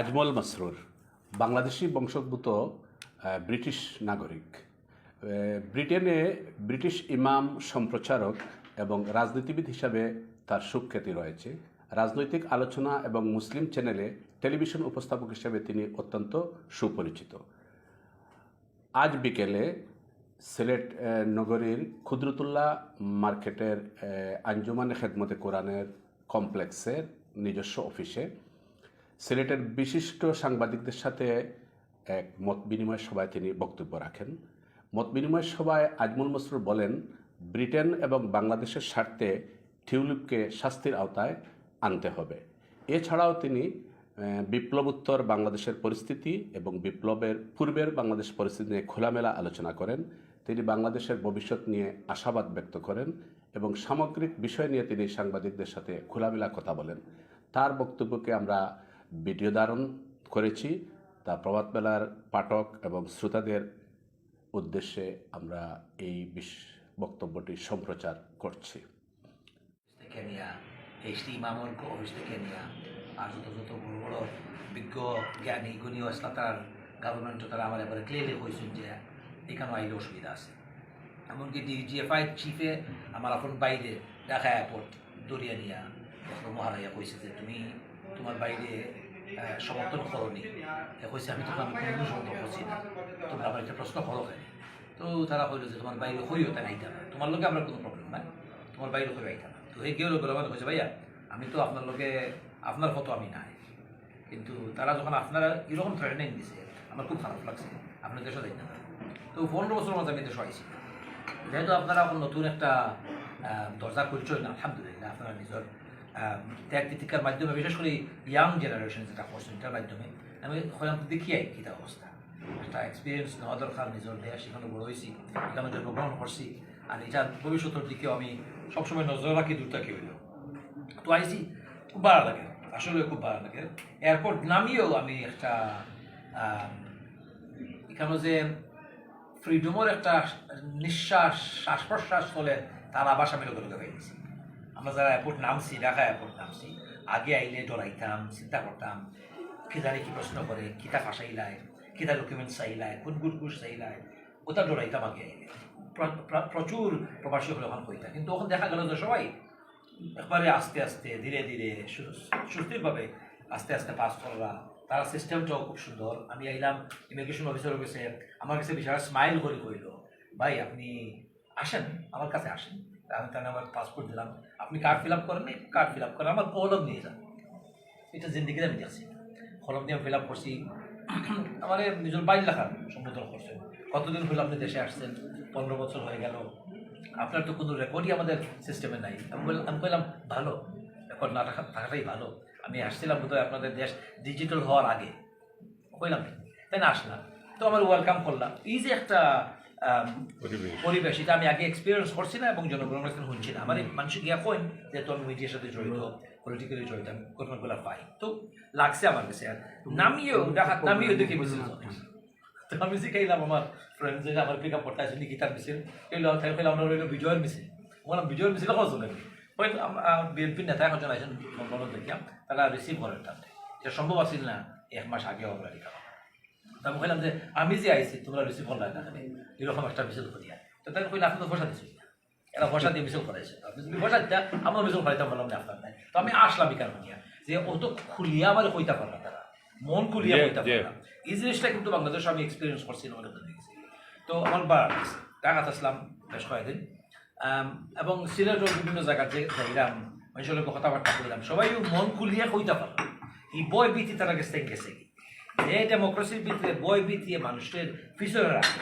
আজমল মাসরুর, বাংলাদেশি বংশোদ্ভূত ব্রিটিশ নাগরিক। ব্রিটেনে ব্রিটিশ ইমাম, সম্প্রচারক এবং রাজনীতিবিদ হিসাবে তার সুখ্যাতি রয়েছে। রাজনৈতিক আলোচনা এবং মুসলিম চ্যানেলে টেলিভিশন উপস্থাপক হিসেবে তিনি অত্যন্ত সুপরিচিত। আজ বিকেলে সিলেট নগরীর ক্ষুদ্রতুল্লাহ মার্কেটের আঞ্জুমান খেদমতে কোরআনের কমপ্লেক্সের নিজস্ব অফিসে সিলেটের বিশিষ্ট সাংবাদিকদের সাথে এক মত বিনিময় সভায় তিনি বক্তব্য রাখেন। মত বিনিময় সভায় আজমুল মসরুর বলেন ব্রিটেন এবং বাংলাদেশের স্বার্থে টিউলিপকে শাস্তির আওতায় আনতে হবে। এছাড়াও তিনি আহ, বিপ্লবোত্তর বাংলাদেশের পরিস্থিতি এবং বিপ্লবের পূর্বের বাংলাদেশ পরিস্থিতি নিয়ে খোলামেলা আলোচনা করেন। তিনি বাংলাদেশের ভবিষ্যৎ নিয়ে আশাবাদ ব্যক্ত করেন এবং সামগ্রিক বিষয় নিয়ে তিনি সাংবাদিকদের সাথে খোলামেলা কথা বলেন। তার বক্তব্যকে আমরা ভিডিও ধারণ করেছি। তা প্রভাত মেলার পাঠক এবং শ্রোতাদের উদ্দেশ্যে আমরা এই বিশ, বক্তব্যটি সম্প্রচার করছি। এইচটি ইমামর অফিস থেকে নিয়া, আর যত যত বড় বড় বিজ্ঞ, জ্ঞানী, গুণী তার গভর্নমেন্ট তারা আমার এবারে ক্লিয়ারলি হয়েছেন যে এখানে আইলে অসুবিধা আছে। এমনকি ডিজিএফআই চিফে আমার এখন বাইরে ঢাকা এয়ারপোর্ট দরিয়া নিয়া মহারাজা কইছে যে তুমি তোমার বাইরে সমর্থন করনি। কইছে আমি আমি কোনো সমর্থন করছি না। তোমরা আবার একটা প্রশ্ন করো তো তারা কইল যে তোমার বাইরে হইও তাই আইতা না। তোমার লোকে আমরা কোনো প্রবলেম নাই। তোমার বাইরে হইও, আইতা না। তো এই গেল বলে আমার কইছে, ভাইয়া, আমি তো আপনার লোকে আপনার ফটো আমি নাই। কিন্তু তারা যখন আপনারা এরকম থ্রেটেনিং দিছে, আমার খুব খারাপ লাগছে। আপনি দেশে যাই না তো পনেরো বছর মধ্যে আমি দেশে আইছি। যেহেতু আপনারা এখন নতুন একটা দরজা খুলছেন আলহামদুলিল্লাহ, আপনারা নিজের ত্যাগ মাধ্যমে, বিশেষ করে ইয়াং জেনারেশন যেটা করছেন এটার মাধ্যমে, আমি হয়তো দেখিয়াই কীটা অবস্থা। একটা এক্সপিরিয়েন্স নেওয়া দরকার, নিজের দেশ সেখানে বড় হয়েছি এখানে জন্মগ্রহণ করছি, আর এটার ভবিষ্যতের দিকেও আমি সবসময় নজর রাখি দূরটা কি হইল। তো আইসি, খুব ভালো লাগে, আসলে খুব ভালো লাগে। এয়ারপোর্ট নামিয়েও আমি একটা এখানে যে ফ্রিডমের একটা নিঃশ্বাস শ্বাস প্রশ্বাস চলে তার আবাস আমি লোকের লোকে পাইছি আমরা যারা এয়ারপোর্ট নামছি, ঢাকা এয়ারপোর্ট নামছি, আগে আইলে ডরাইতাম, চিন্তা করতাম কিদারে কি প্রশ্ন করে, কিতা ফাঁসাইলায় কিতা ডকুমেন্ট চাইলায় কোন গুট গুট চাইলায় ওটা ডরাইতাম আগে আইলে। প্র- প্র- প্রচুর প্রবাসী হলে কইতা কিন্তু ওখান দেখা গেল যে সবাই একবারে আস্তে আস্তে, ধীরে ধীরে সুস্থিরভাবে আস্তে আস্তে পাস করলা তার সিস্টেমটাও খুব সুন্দর। আমি আইলাম ইমিগ্রেশন অফিসার কাছে আমার কাছে বিশাল স্মাইল করে কইল, ভাই, আপনি আসেন, আমার কাছে আসেন। আমি তাহলে আমার পাসপোর্ট দিলাম। আপনি কার্ড ফিল আপ করেন কার্ড ফিল আপ করেন, আমার কলম নিয়ে যান। এটা জিন্দিগিতে আমি দেখছি। কলম দিয়ে ফিল আপ করছি। আমার নিজের বাইর লেখার সম্বোধন করছেন কতদিন হলো আপনি দেশে আসছেন? পনেরো বছর হয়ে গেল। আপনার তো কোনো রেকর্ডই আমাদের সিস্টেমে নাই। আমি বললাম আমি বললাম, ভালো। রেকর্ড না থাকা থাকাটাই ভালো। আমি আসছিলাম বোধহয় আপনাদের দেশ ডিজিটাল হওয়ার আগে। কইলাম, তাই না, আসলাম। তো আমার ওয়েলকাম করলাম। এই যে একটা পরিবেশ। এটা আমি আগে এক্সপিরিয়েন্স করছি না এবং জনগণের কাছে শুনছি না। আমার মানুষ গিয়া কইন যে তোর মিডিয়ার সাথে জড়িত পলিটিক্যালি জড়িত আমি ঘটনাগুলো পাই। তো লাগছে আমার কাছে। আর নামিয়েও দেখা নামিয়েও দেখি মিছিল তো আমি শিখাইলাম আমার ফ্রেন্ড যে আমার পিক আপ করতে আসেনি গীতার মিছিল এলো তাই কইলাম আমরা রইল বিজয়ের মিছিল বললাম বিজয়ের মিছিল কজন নাকি ওই বিএনপির নেতা একজন আছেন লন্ডন দেখিলাম তারা রিসিভ করেন তাতে। এটা সম্ভব আছিল না এক মাস আগে আমরা লিখা তো আমি কইলাম যে আমি যে আইছি তোমরা রিসিভ করলাই না কেন এরকম একটা মিছিল করিয়া তো তাই কইলে আপনি তো ভরসা দিচ্ছি এরা ভরসা দিয়ে মিছিল করাইছে আপনি যদি ভরসা দিতা আমার মিছিল করাইতাম বললাম যে আপনার নাই। তো আমি আসলাম এখানে নিয়ে যে অত খুলিয়া আমার কইতা পারলাম তারা। মন খুলিয়া কইতা পারলাম এই জিনিসটা কিন্তু বাংলাদেশে আমি এক্সপিরিয়েন্স করছি অনেক দেখেছি। তো আমার বার ঢাকাতে আসলাম বেশ কয়েকদিন। এবং সিলেটের বিভিন্ন জায়গাতে যাইলাম মানুষের কথাবার্তা করলাম সবাই মন খুলিয়া কইতা পারলাম এই বয় ভীতি তারা গেছে গেছে কি? যে ডেমোক্রেসির ভিতরে বয় ভীতি মানুষের পিছনে রাখে।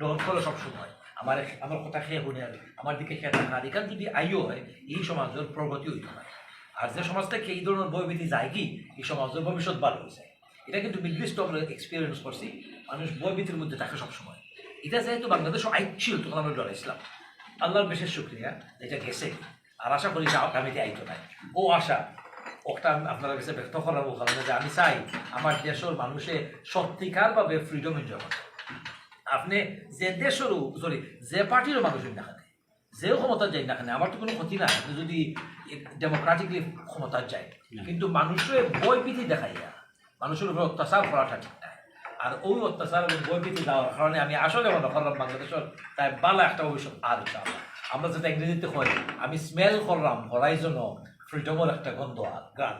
ডর করে সবসময় আমার আমার কথা খেয়ে শুনে আমার দিকে খেয়ে থাকা। এখান যদি আইও হয়, এই সমাজের প্রগতি হইতে হয় আর যে সমাজ থেকে এই ধরনের বই ভীতি যায় কি? এই সমাজের ভবিষ্যৎ ভালো হয়ে যায়। এটা কিন্তু নির্দিষ্ট আমরা এক্সপিরিয়েন্স করছি। মানুষ বই ভীতির মধ্যে থাকে সবসময় এটা যেহেতু বাংলাদেশ আইছিল, তখন আমরা ডরাইছিলাম আল্লাহর বিশেষ শুক্রিয়া, এটা গেছে। আর আশা করি যে আগামীতে আইতো নাই। ও আশা আমি আপনার কাছে ব্যক্ত করার কারণে যে আমি চাই আমার দেশের মানুষে সত্যিকারভাবে ফ্রিডম এনজয় করতে। আপনি যে দেশেরও সরি যে পার্টিরও মানুষ না খানে যেও ক্ষমতা যায় না খানে আমার তো কোনো ক্ষতি নাই। আপনি যদি ডেমোক্রেটিকলি ক্ষমতা যায় কিন্তু মানুষের বই পিঠি দেখাইয়া মানুষের উপর অত্যাচার করাটা ঠিক নাই। আর ওই অত্যাচার এবং বইপিতে যাওয়ার কারণে আমি আসলে মনে করলাম বাংলাদেশের তাই বালা একটা ভবিষ্যৎ আর আমরা যেটা ইংরেজিতে হয় আমি স্মেল করলাম হরাইজন ফ্রিডমের একটা গন্ধ আর গান।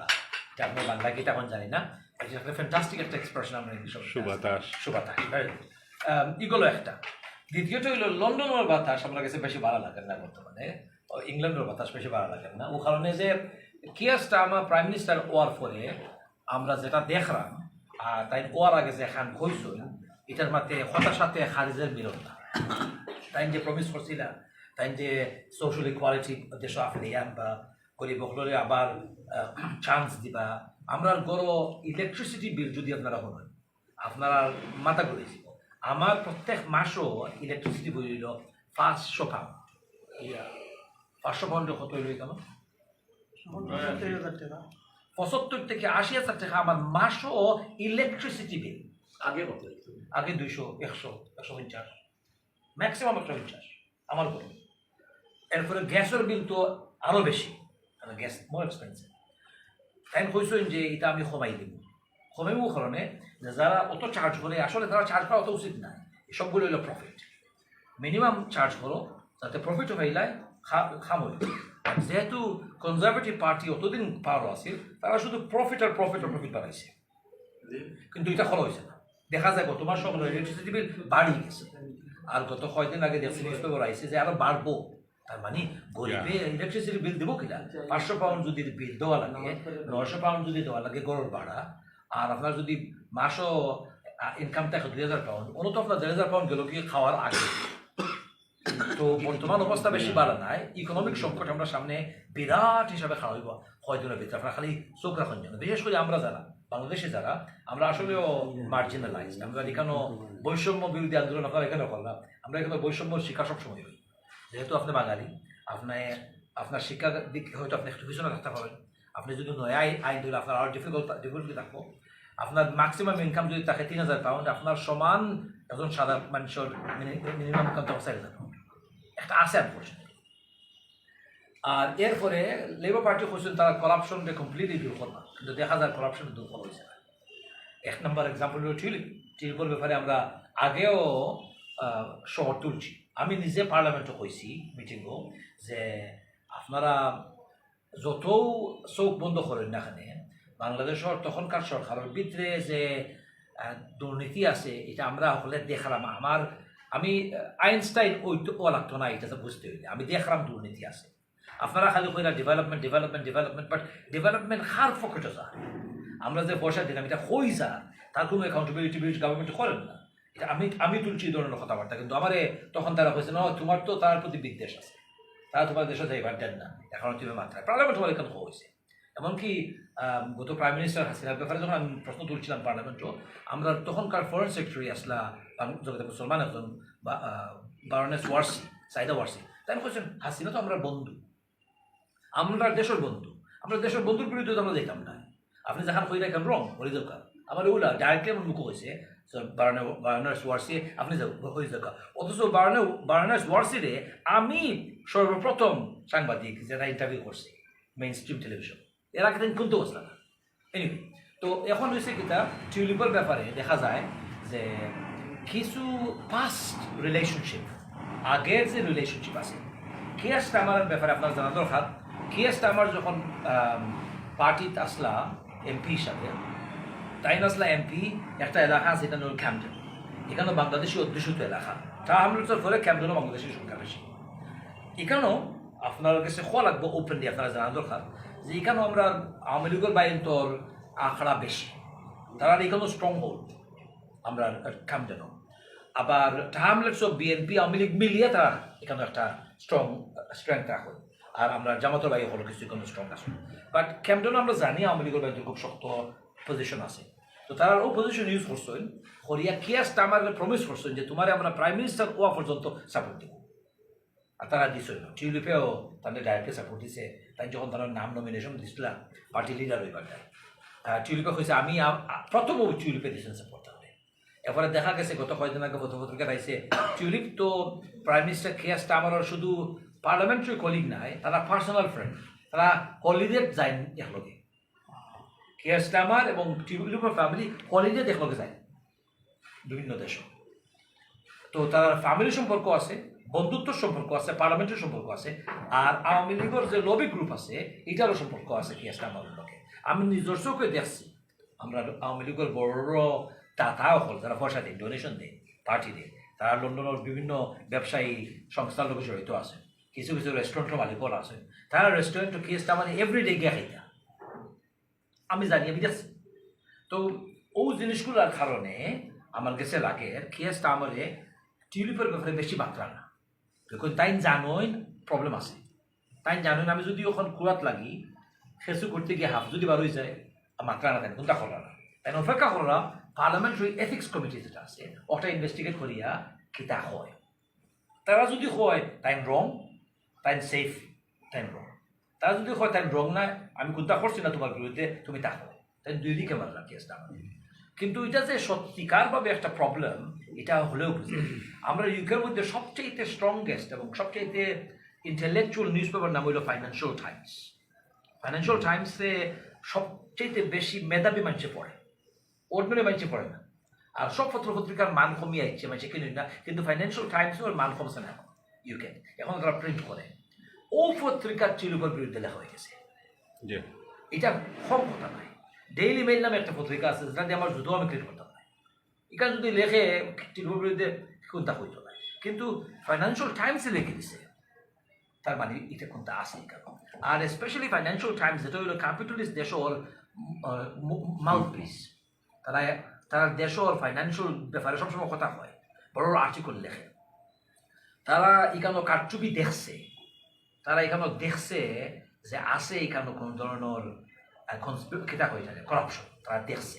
এটা আপনার বাংলা কি এখন জানি না এটা একটা ফ্যান্টাস্টিক একটা এক্সপ্রেশন আমরা ইংলিশে সুবাতাস। সুবাতাস এগুলো একটা। দ্বিতীয়টা হইল লন্ডনের বাতাস আমার কাছে বেশি ভালো লাগে না বর্তমানে। ইংল্যান্ডের বাতাস বেশি ভালো লাগে না। ও কারণে যে কিয়াসটা আমার প্রাইম মিনিস্টার ওয়ার পরে আমরা যেটা দেখলাম আর তাই ওয়ার আগে যে খান কইসই এটার হতার সাথে খারিজের মিলন না। তাই যে প্রমিস করছিল তাই যে সোশ্যাল ইকুয়ালিটি দেশ আফ্রিয়ান বা গরিব হলরে আবার চান্স দিবা। আমরা গড় ইলেকট্রিসিটি বিল যদি আপনারা হন আপনারা মাথা ঘুরেছিল আমার প্রত্যেক মাসও ইলেকট্রিসিটি বিল হইল পাঁচশো পাউন্ড পাঁচশো পাউন্ডে কত হইল কেন পঁচাত্তর থেকে আশি হাজার টাকা আমার মাসও ইলেকট্রিসিটি বিল আগে কত আগে দুইশো একশো একশো পঞ্চাশ। ম্যাক্সিমাম একশো পঞ্চাশ। আমার এরপরে গ্যাসের বিল তো আরও বেশি। গ্যাস মোর এক্সপেন্সিভ তাই কইসেন যে এটা আমি কমাই দিব। কমাইব কারণে যে যারা অত চার্জ করে আসলে তারা চার্জ করা অত উচিত না। এসবগুলো হলো প্রফিট মিনিমাম চার্জ করো, যাতে প্রফিট হইলায় খামই। যেহেতু কনজারভেটিভ পার্টি অতদিন পাওয়ার আছে, তারা শুধু প্রফিট আর প্রফিট আর প্রফিট বাড়াইছে। কিন্তু এটা খরচ হয়েছে না। দেখা যায় গত মাস সকল ইলেকট্রিসিটি বিল বাড়িয়ে গেছে। আর গত কয়দিন আগে দেখছি নিউজ পেপার আইসে যে আরও বাড়বো। তার মানে গরিবে ইলেকট্রিসিটি বিল দেবো কিনা? পাঁচশো পাউন্ড যদি বিল দেওয়া লাগে নশো পাউন্ড যদি দেওয়া লাগে গরুর ভাড়া আর আপনার যদি মাসও ইনকাম থাকে দুই হাজার পাউন্ড অন্য তো আপনার দেড় হাজার পাউন্ড গেল কি খাওয়ার আগে। তো বর্তমান অবস্থা বেশি বাড়া নাই ইকোনমিক সংকট আমরা সামনে বিরাট হিসাবে খাওয়া হইব কয়দিনের ভিতরে আপনারা খালি চোখ রাখুন যেন। বিশেষ করে আমরা যারা বাংলাদেশে যারা আমরা আসলেও মার্জিনালাইজ আমরা এখানে বৈষম্য বিরোধী আন্দোলন আপনারা এখানে করলাম আমরা এখানে বৈষম্য শিক্ষা সবসময় হই। যেহেতু আপনি বাঙালি, আপনি, আপনার শিক্ষার দিক হয়তো আপনি একটু পিছনে রাখতে পারেন আপনি যদি নয় আইন দিলে আপনার আরও ডিফিকাল্ট ডিফিকাল্টি থাকব, আপনার ম্যাক্সিমাম ইনকাম যদি থাকে তিন হাজার পাউন্ড আপনার সমান একজন সাদা মানুষের মিনিমাম ইনকাম তো চার হাজার পাউন্ড একটা আছে আনফর্চুনেটলি আর এরপরে লেবার পার্টি কৈছেন তারা করাপশনকে কমপ্লিটলি দূর করবা কিন্তু দেখা যায় করাপশন দূর করা হয়েছে না। এক নম্বর এক্সাম্পল হলো টিউলিপ। টিউলিপের ব্যাপারে আমরা আগেও শহর তুলছি। আমি নিজে পার্লামেন্টে কইছি মিটিংও যে আপনারা যত চোখ বন্ধ করেন না এখানে বাংলাদেশের তখনকার সরকারের ভিতরে যে দুর্নীতি আছে, এটা আমরা হলে দেখালাম। আমার আমি আইনস্টাইন ওই লাগতো না, এটা বুঝতে হইলে। আমি দেখলাম দুর্নীতি আছে। আপনারা খালি কইরা development development development but development হার পকেটে যা আমরা যে পয়সা দিলাম, এটা হই যা তার কোনো অ্যাকাউন্টেবিলিটি গভর্নমেন্ট করেন না। আমি আমি তুলছি এই ধরনের কথাবার্তা, কিন্তু আমারে তখন তারা কইছে, না, তোমার তো তার প্রতি বিদ্বেষ আছে। তারা তোমার দেশে যাইবার দেন না। এখন তুমি মাত্রায় পার্লামেন্ট তোমার এখানে হয়েছে। এমনকি গত প্রাইম মিনিস্টার হাসিনার ব্যাপারে যখন আমি প্রশ্ন তুলছিলাম পার্লামেন্টও আমরা তখনকার ফরেন সেক্রেটারি আসলা জগতে মুসলমান একজন বারনেস ওয়ার্সি সাইদা ওয়ার্সি তাই বলছেন হাসিনা তো আমরা বন্ধু। আমরা দেশের বন্ধু। আমরা দেশের বন্ধুর বিরুদ্ধে তো আমরা যেতাম না। আপনি যখন কই রাখেন রং হরি দরকার আমার ওগুলা ডাইরেক্টলি আমার মুখ হয়েছে বারানাস ওয়ার্সি আপনি হয়ে দরকার অথচ বারানা বারানাস ওয়ার্সিরে আমি সর্বপ্রথম সাংবাদিক যারা ইন্টারভিউ করছে মেইন স্ট্রিম টেলিভিশন এর আগে দিন কিন্তু বসলাম না। এনিওয়ে তো এখন হয়েছে কিতা টিউলিপের ব্যাপারে দেখা যায় যে কিছু পাস্ট রিলেশনশিপ আগের যে রিলেশনশিপ আছে কেয়াস টামারের ব্যাপারে আপনার জানা দরকার। কেয়াস টামার যখন পার্টিতে আসলা এমপি হিসাবে তাই আসলা এমপি একটা এলাকা আছে, এটা হল ক্যাম্পটন এখানে বাংলাদেশি অধ্যুষিত এলাকা। তা আমলতার ফলে ক্যাম্পটনও বাংলাদেশের সংখ্যা বেশি। এখানেও আপনার কাছে খোয়া লাগবে ওপেনলি আপনারা জানা দরকার যে এখানেও আমরা আওয়ামী লীগের বাইন্তর আখড়া বেশি। তারা এখানেও স্ট্রং হোল্ড আমরা ক্যাম্পটনও আবার টার্মলেটস অফ বিএনপি আওয়ামী লীগ মিলিয়ে তারা এখানে একটা স্ট্রং স্ট্রেংথ রাখে। আর আমরা জামাতের বাইরে হলো কিছু এখানে স্ট্রং আছে। বাট ক্যাম্পটন আমরা জানি আওয়ামী লীগের বাইরে খুব শক্ত। পজিশন আছে। তো তারা ও পজিশন ইউজ করছেন। করিয়া কিয়াসটা আমার প্রমিস করছেন যে তোমার আমরা প্রাইম মিনিস্টার ওয়া পর্যন্ত সাপোর্ট দেবো। আর তারা দিছিল টিউলিপেও তাদের ডাইরেক্টলি সাপোর্ট দিছে। তাই যখন তারা নাম নমিনেশন দিছিল পার্টি লিডার হইবার টিউলিপে কইছে, আমি প্রথম টিউলিপে দিয়েছেন সাপোর্ট তাহলে এরপরে দেখা গেছে, গত কয়েকদিন আগে পত্রপত্রিকা আইছে টিউলিপ তো প্রাইম মিনিস্টার কেয়াসটা আমার শুধু পার্লামেন্টারি কলিগ নাই, তারা পার্সোনাল ফ্রেন্ড তারা হলিডে যায় একলগে। কেয়ার স্টামার এবং টিউলিপের ফ্যামিলি হলিডে দেখলোকে যায়। বিভিন্ন দেশে। তো তার ফ্যামিলি সম্পর্ক আছে, বন্ধুত্ব সম্পর্ক আছে পার্লামেন্টের সম্পর্ক আছে, আর আওয়ামী লীগের যে লবি গ্রুপ আছে, এটারও সম্পর্ক আছে কেয়ার স্টামারের লোকে আমি নিজস্বকে দেখছি, আমরা আওয়ামী লীগের বড় দাতাও হল, যারা পয়সা দেয় ডোনেশন দেয় পার্টি দেয়, তারা লন্ডনের বিভিন্ন ব্যবসায়ী সংস্থার লোক জড়িত আছে। কিছু কিছু রেস্টুরেন্টের মালিকও আছে। তারা রেস্টুরেন্ট কেসটা মানে এভরিডে গিয়ে খাইতা। আমি জানি, আমি তো ও জিনিসগুলোর কারণে আমার কাছে লাগে কেসটা আমার টিউলিপের ব্যাপারে বেশি মাত্রা না। দেখুন তাই জানোই প্রবলেম আছে। তাই জানোই আমি যদি ওখান কুড়াত লাগি খেসু করতে গিয়ে হাফ যদি বার হয়ে যায় মাত্রা না দেন কোনটা করা না তাই অপেক্ষা করা পার্লামেন্টারি এথিক্স কমিটি যেটা আছে, ওটা ইনভেস্টিগেট করিয়া কিতা হয়। তারা যদি হয় তাই রং তাই সেফ তাই রং তারা যদি হয় তাই রং নাই, আমি কোনটা করছি না তোমার বিরুদ্ধে, তুমি তা করো। তাই দুই দিকে মারলাম কেসটা আমাদের কিন্তু এটা যে সত্যিকারভাবে একটা প্রবলেম এটা হলেও বুঝি। আমরা ইউকের মধ্যে সবচেয়ে স্ট্রংগেস্ট এবং সবচেয়ে ইন্টেলেকচুয়াল নিউজ পেপার নাম হইল ফাইন্যান্সিয়াল টাইমস ফাইন্যান্সিয়াল টাইমসে সবচেয়ে বেশি মেধাবী মানুষে পড়ে। অর্ডিনারি মানুষে পড়ে না। আর সব পত্র পত্রিকার মান কমিয়ে আসছে মানুষে কিনুন না। কিন্তু ফাইন্যান্সিয়াল টাইমসের মান কমছে না এখন ইউকে এখন তারা প্রিন্ট করে। ও পত্রিকার চিলুকের বিরুদ্ধে লেখা হয়ে গেছে। এটা কম কথা নয়। ডেইলি মেইল নামে একটা পত্রিকা আছে যেটা দিয়ে আমার জুতো আমি ক্লিক করতাম না। এখানে যদি লেখে টিলুর বিরুদ্ধে কোনটা হইতো না। কিন্তু ফাইন্যান্সিয়াল টাইমসে লিখে দিছে তার মানে এটা কোনটা আছে কেন আর স্পেশালি ফাইন্যান্সিয়াল টাইমস যেটা হলো ক্যাপিটালিস্ট দেশর মাউথ পিস তারা তারা দেশর ফাইন্যান্সিয়াল ব্যাপারে সবসময় কথা হয় বড় বড় আর্টিকেল লেখে। তারা এখানে কারচুপি দেখছে। তারা এখানে দেখছে যে আছে এখানে কোন ধরনের কিতা হয়ে থাকে করাপশন তারা দেখছে।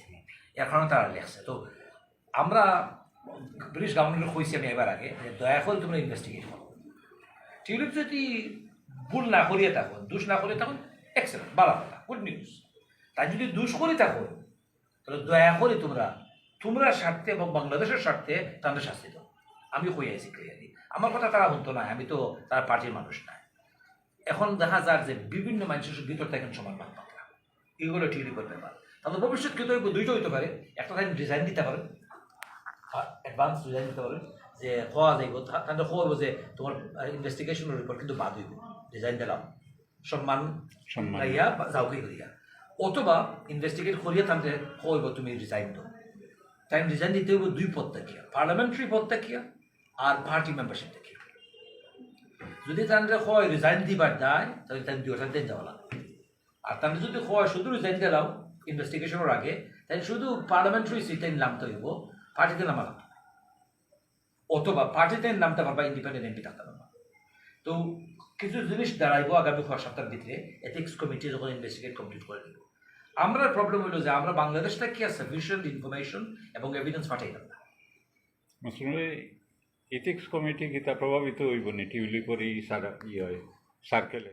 এর কারণে তারা লেখছে। তো আমরা ব্রিটিশ গভর্নমেন্টের কইছি আমি এবার আগে যে দয়া করে তোমরা ইনভেস্টিগেট করো। টিউলিপ যদি ভুল না করিয়ে থাকো দুষ না করিয়ে থাকুন এক্সেলেন্ট ভালো কথা গুড নিউজ তাই যদি দুষ করে থাকো তাহলে দয়া করে তোমরা তোমরা স্বার্থে এবং বাংলাদেশের স্বার্থে তাদের শাস্তি দাও। আমি কই আছি ক্লিয়ারলি আমার কথা তারা শুনতো না, আমি তো তার পার্টির মানুষ না। এখন দেখা যাক যে বিভিন্ন মানুষের ভিতর থাকেন সমান মাত্রা এগুলো ঠিকই করতে পারে তাহলে ভবিষ্যৎ কিন্তু দুইটা হইতে পারে। একটা টাইম ডিজাইন দিতে পারেন। অ্যাডভান্স ডিজাইন দিতে পারেন। যে হওয়া যাইব তাহলে হওয়াব যে তোমার ইনভেস্টিগেশনের রিপোর্ট কিন্তু বাদ হইব। ডিজাইন দিলাম। সম্মান সম্মান। ইয়া যাওকে করিয়া। অথবা ইনভেস্টিগেট করিয়া তাহলে হইব তুমি ডিজাইন দাও। তাই ডিজাইন দিতে হইব দুই পদ দেখিয়া পার্লামেন্টারি পদ দেখিয়া আর পার্টি মেম্বারশিপ যদি তাহলে হয় রিজাইন দিবার দেয় তাহলে তাই দুইটা দিন যাওয়া লাগবে। আর তাহলে যদি হয় শুধু রিজাইন দিলাম ইনভেস্টিগেশনের আগে, তাহলে শুধু পার্লামেন্টারি সিটে নামতে হইব, পার্টিতে নামা লাগবে। অথবা পার্টিতে নামতে পারবা ইন্ডিপেন্ডেন্ট এমপি থাকতে পারবা। তো কিছু জিনিস দাঁড়াইব আগামী ছ সপ্তাহের ভিতরে এথিক্স কমিটি যখন ইনভেস্টিগেট কমপ্লিট করে দিব আমরা প্রবলেম হইল যে আমরা বাংলাদেশটা কি আছে সাফিসিয়েন্ট ইনফরমেশন এবং এভিডেন্স পাঠাইলাম না। এথিক্স কমিটি কিতা প্রভাবিত হইব নি টিউলি করে ই হয় সার্কেলে